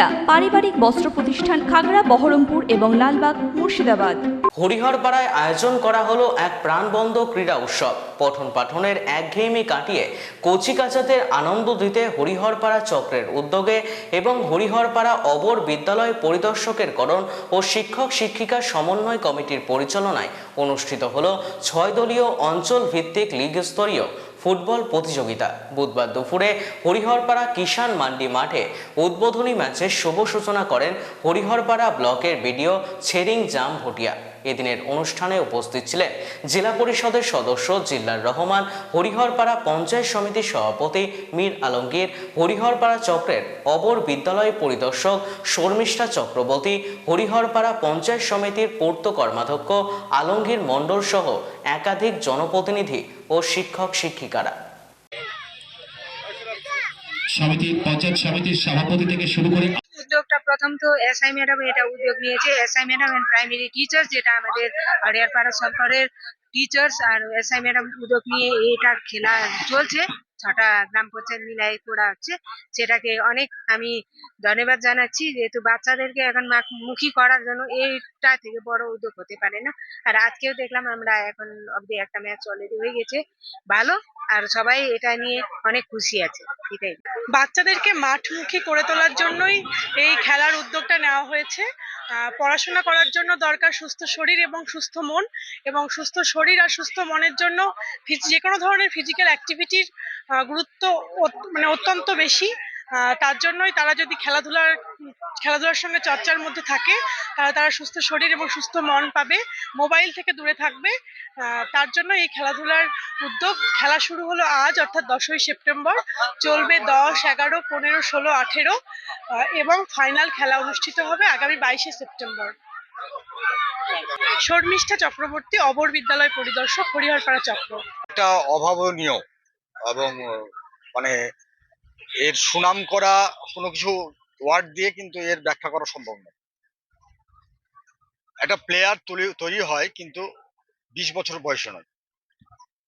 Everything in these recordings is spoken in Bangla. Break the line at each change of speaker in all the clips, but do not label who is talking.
সুনিতা পারিবারিক বস্ত্র প্রতিষ্ঠান খাগড়া, বহরমপুর এবং লালবাগ, মুর্শিদাবাদ।
হরিহরপাড়ায় আয়োজন করা হলো এক প্রাণবন্ধ ক্রীড়া উৎসব। পঠন পাঠনের একঘেয়েমি কাটিয়ে কচিকাচাদের আনন্দ দিতে হরিহরপাড়া চক্রের উদ্যোগে এবং হরিহরপাড়া অবর বিদ্যালয় পরিদর্শকের করণ ও শিক্ষক শিক্ষিকা সমন্বয় কমিটির পরিচালনায় অনুষ্ঠিত হলো ছয় দলীয় অঞ্চল ভিত্তিক লীগ স্তরীয় ফুটবল প্রতিযোগিতা। বুধবার দুপুরে হরিহরপাড়া কিষাণ মান্ডি মাঠে উদ্বোধনী ম্যাচের শুভ সূচনা করেন হরিহরপাড়া ব্লকের বিডিও ছেরিং জাম ভুটিয়া। এদিনের অনুষ্ঠানে উপস্থিত ছিলেন জেলা পরিষদের সদস্য জিল্লার রহমান, হরিহরপাড়া পঞ্চায়েত সমিতির সভাপতি মীর আলমগীর, হরিহরপাড়া চক্রের অবর বিদ্যালয় পরিদর্শক শর্মিষ্ঠা চক্রবর্তী, হরিহরপাড়া পঞ্চায়েত সমিতির পূর্ত কর্মাধ্যক্ষ আলমগীর মণ্ডল সহ একাধিক জনপ্রতিনিধি ও শিক্ষক শিক্ষিকারা।
সমিতির পঞ্চায়েত সমিতির সভাপতি থেকে শুরু করে
প্রথম তো এসআই ম্যাডাম এটা উদ্যোগ নিয়েছে। SI madam and primary teachers যেটা আমাদের আড়িয়ারপাড়া সরকারের টিচার্স আর এসআই ম্যাডাম উদ্যোগ নিয়ে এটা খেলা চলছে। ছটা গ্রাম পঞ্চায়েত মিলাই করা হচ্ছে। সেটাকে অনেক আমি ধন্যবাদ জানাচ্ছি যেহেতু বাচ্চাদেরকে এখন মুখী করার জন্য এইটা থেকে বড় উদ্যোগ হতে পারে না। আর আজকেও দেখলাম আমরা এখন অবধি একটা ম্যাচ অলরেডি হয়ে গেছে। ভালো আর সবাই এটা নিয়ে অনেক খুশি আছে, এটাই।
বাচ্চাদেরকে মাঠমুখী করে তোলার জন্যই এই খেলার উদ্যোগটা নেওয়া হয়েছে। পড়াশোনা করার জন্য দরকার সুস্থ শরীর এবং সুস্থ মন এবং সুস্থ শরীর আর সুস্থ মনের জন্য যে কোনো ধরনের ফিজিক্যাল অ্যাক্টিভিটির গুরুত্ব মানে অত্যন্ত বেশি। তার জন্যই তারা যদি খেলাধুলার খেলাধুলার সঙ্গে চর্চার মধ্যে থাকে, তাহলে তারা সুস্থ শরীর এবং সুস্থ মন পাবে, মোবাইল থেকে দূরে থাকবে। তার জন্য এই খেলাধুলার উদ্যোগ খেলা শুরু হলো আজ, অর্থাৎ দশই সেপ্টেম্বর। চলবে দশ, এগারো, পনেরো, ষোলো, আঠেরো এবং ফাইনাল খেলা অনুষ্ঠিত হবে আগামী বাইশে সেপ্টেম্বর। শর্মিষ্ঠা চক্রবর্তী, অবর বিদ্যালয় পরিদর্শক, হরিহরপাড়া চক্র।
এটা অভাবনীয় এবং মানে এর সুনাম করা কোনো কিছু ওয়ার্ড দিয়ে কিন্তু এর ব্যাখ্যা করা সম্ভব নয়। একটা প্লেয়ার তৈরি হয় কিন্তু বিশ বছর বয়সে নয়।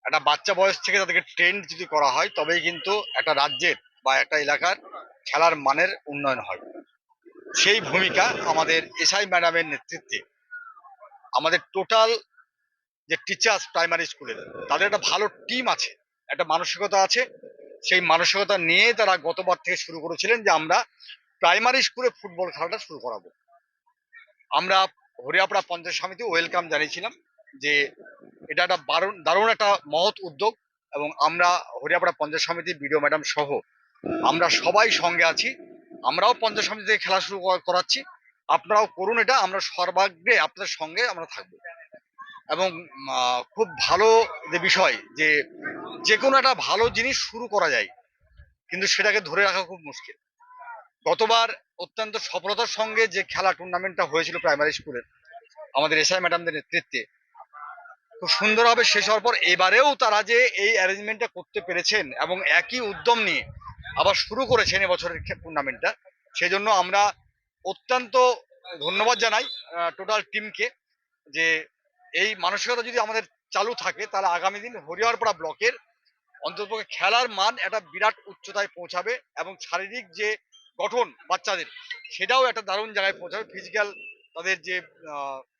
একটা বাচ্চা বয়স থেকে তাদেরকে ট্রেন্ড যদি করা হয়, তবেই কিন্তু একটা রাজ্যের বা একটা এলাকার খেলার মানের উন্নয়ন হয়। সেই ভূমিকা আমাদের এসআই ম্যাডামের নেতৃত্বে। আমাদের টোটাল যে টিচার্স প্রাইমারি স্কুলের তাদের একটা ভালো টিম আছে, একটা মানসিকতা আছে সেই মানসিকতা নিয়ে তারা গতবার থেকে শুরু করেছিলেন যে আমরা প্রাইমারি স্কুলে ফুটবল খেলাটা শুরু করাবো। আমরা হরিয়াপাড়া পঞ্চায়েত সমিতি ওয়েলকাম জানিয়েছিলাম যে এটা একটা বারণ দারুণ একটা মহৎ উদ্যোগ এবং আমরা হরিয়াপাড়া পঞ্চায়েত সমিতি, বিডিও ম্যাডাম সহ আমরা সবাই সঙ্গে আছি। আমরাও পঞ্চায়েত সমিতি থেকে খেলা শুরু করাচ্ছি। আপনারাও করুন এটা, আমরা সর্বাগ্রে আপনাদের সঙ্গে আমরা থাকব। এবং খুব ভালো যে বিষয় যে যে কোনো একটা ভালো জিনিস শুরু করা যায়, কিন্তু সেটাকে ধরে রাখা খুব মুশকিল। গতবার অত্যন্ত সফলতার সঙ্গে যে খেলা টুর্নামেন্টটা হয়েছিল প্রাইমারি স্কুলের আমাদের এসআই ম্যাডামদের নেতৃত্বে, খুব সুন্দরভাবে শেষ হওয়ার পর এবারেও তারা যে এই অ্যারেঞ্জমেন্টটা করতে পেরেছেন এবং একই উদ্যম নিয়ে আবার শুরু করেছেন এবছরের টুর্নামেন্টটা সেই জন্য আমরা অত্যন্ত ধন্যবাদ জানাই টোটাল টিমকে যে এই মানসিকতা যদি আমাদের চালু থাকে, তাহলে আগামী দিন হরিহরপাড়া ব্লকের অন্ততপক্ষে খেলার মান একটা বিরাট উচ্চতায় পৌঁছাবে এবং শারীরিক যে গঠন বাচ্চাদের, সেটাও একটা দারুণ জায়গায় পৌঁছাবে। ফিজিক্যাল তাদের যে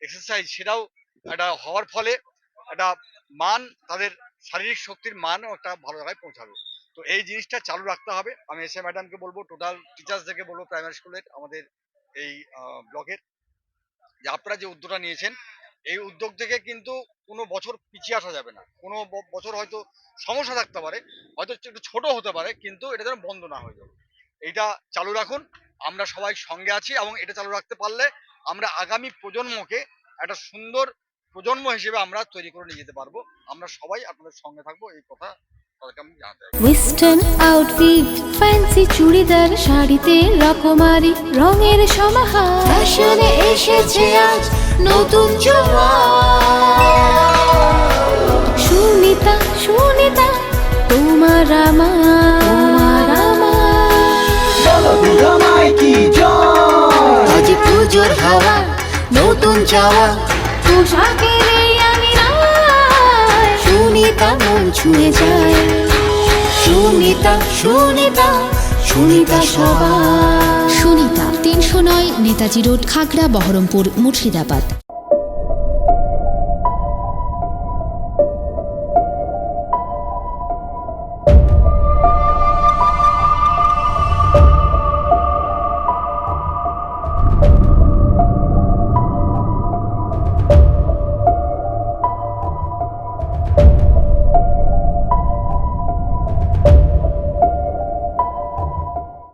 এক্সারসাইজ সেটাও একটা হওয়ার ফলে একটা মান, তাদের শারীরিক শক্তির মানও একটা ভালো জায়গায় পৌঁছাবে। তো এই জিনিসটা চালু রাখতে হবে। আমি এসে ম্যাডামকে বলব টোটাল টিচার্সদেরকে বলব প্রাইমারি স্কুলের আমাদের এই ব্লকের, যে আপনারা যে উদ্যোগটা নিয়েছেন, এই উদ্যোগ থেকে কিন্তু কোনো বছর পিছিয়ে আসা যাবে না। কোনো বছর হয়তো সমস্যা থাকতে পারে হয়তো একটু ছোট হতে পারে কিন্তু এটা যেন বন্ধ না হয়ে যাবে। এইটা চালু রাখুন আমরা সবাই সঙ্গে আছি এবং এটা চালু রাখতে পারলে আমরা আগামী প্রজন্মকে একটা সুন্দর প্রজন্ম হিসেবে আমরা তৈরি করে নিয়ে যেতে পারব। আমরা সবাই আপনাদের সঙ্গে থাকব এই কথা।
ওয়েস্টার্ন আউটফিট ফ্যান্সি চুড়িদার শাড়িতে রকমারি রঙের সমাহার। ফ্যাশনে এসেছে আজ নতুন সুনিতা পুজোর হাওয়া নতুন চাওয়া। পোশাকের আমি সুনিতা মন ছুঁয়ে যায়। সুনিতা সুনিতা সুনিতা সবার। সুনিতা নেতাজি রোড খাগড়া বহরমপুর মুর্শিদাবাদ।